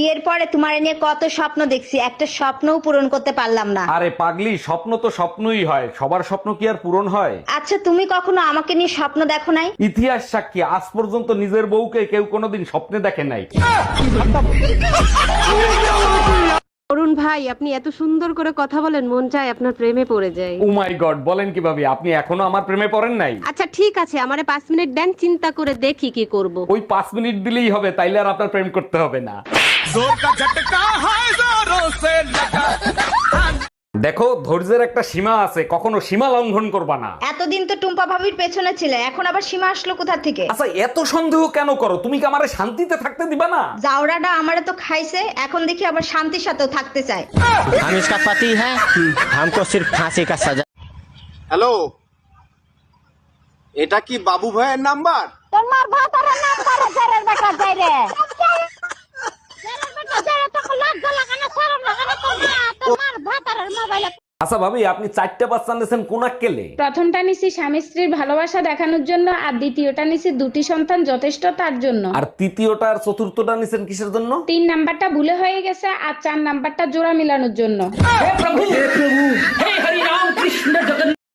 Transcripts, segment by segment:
বিয়ের পরে তোমার নিয়ে কত স্বপ্ন দেখছি একটা স্বপ্নও পূরণ করতে পারলাম না। আরে পাগলি স্বপ্ন তো স্বপ্নই হয় সবার স্বপ্ন কি আর পূরণ হয়? আচ্ছা তুমি কখনো আমাকে নিয়ে স্বপ্ন দেখো নাই? ইতিহাস সাক্ষী আজ পর্যন্ত নিজের বউকে কেউ কোনোদিন স্বপ্নে দেখে নাই। অরুণ ভাই আপনি এত সুন্দর করে কথা বলেন মন চায় আপনার প্রেমে পড়ে যায় ও মাই গড বলেন কীভাবে আপনি এখনও আমার প্রেমে পড়েন নাই? আচ্ছা ঠিক আছে আমারে পাঁচ মিনিট দেন চিন্তা করে দেখি কি করব। ওই পাঁচ মিনিট দিলেই হবে তাইলে আর আপনার প্রেম করতে হবে না। দেখো ধৈর্যের একটা সীমা আছে কখনো সীমা লঙ্ঘন করবা না এতদিন তো টুম্পা ভাবির পেছনে ছিলে এখন আবার সীমা আসলো কোথা থেকে আচ্ছা এত সন্দেহ কেন করো তুমি কি আমারে শান্তিতে থাকতে দিবা না জাউরাটা আমারে তো খাইছে এখন দেখি আবার শান্তির সাথেও থাকতে চায় हम इसका पति है हमको सिर्फ फांसी का सजा হ্যালো এটা কি বাবু ভাইয়ের নাম্বার তোমার ভাতারের নাম করে জেরের বেটা জেরে জেরের আচ্ছা ভাবি আপনি চারটা বাচ্চা নিয়েছেন কোন কেলে? প্রথমটা নিছি স্বামী স্ত্রীর ভালোবাসা দেখানোর জন্য আর দ্বিতীয়টা নিছি দুটি সন্তান যথেষ্ট তার জন্য। আর তৃতীয়টা আর চতুর্থটা নিছেন কিসের জন্য? তিন নাম্বারটা ভুলে হয়ে গেছে আর চার নাম্বারটা জোড়া মেলানোর জন্য।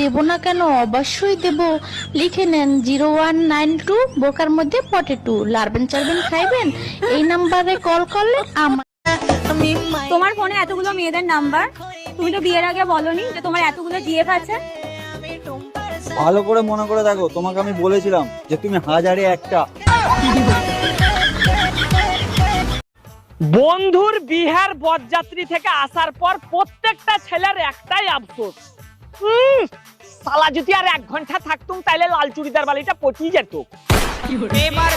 দেব না কেন? অবশ্যই দেব। লিখে নেন জিরো ওয়ান নাইন টু বোকার মধ্যে পটেটো। লারবেন চারবেন খাইবেন? এই নাম্বারে কল করলে আমার তোমার ফোনে এতগুলো মেয়েদের নাম্বার? তুমি তো বিয়ের আগে বলনি যে তোমার এতগুলো জিএফ আছে। ভালো করে মনে করে দেখো তোমাকে আমি বলেছিলাম যে তুমি হাজারে একটা। বন্ধুর বিহার বরযাত্রী থেকে আসার পর প্রত্যেকটা ছেলের একটাই আফসোস। সালা যদি আর এক ঘণ্টা থাকতুম তাহলে লাল চুড়িদার বালিটা পচিয়ে যেত। এবার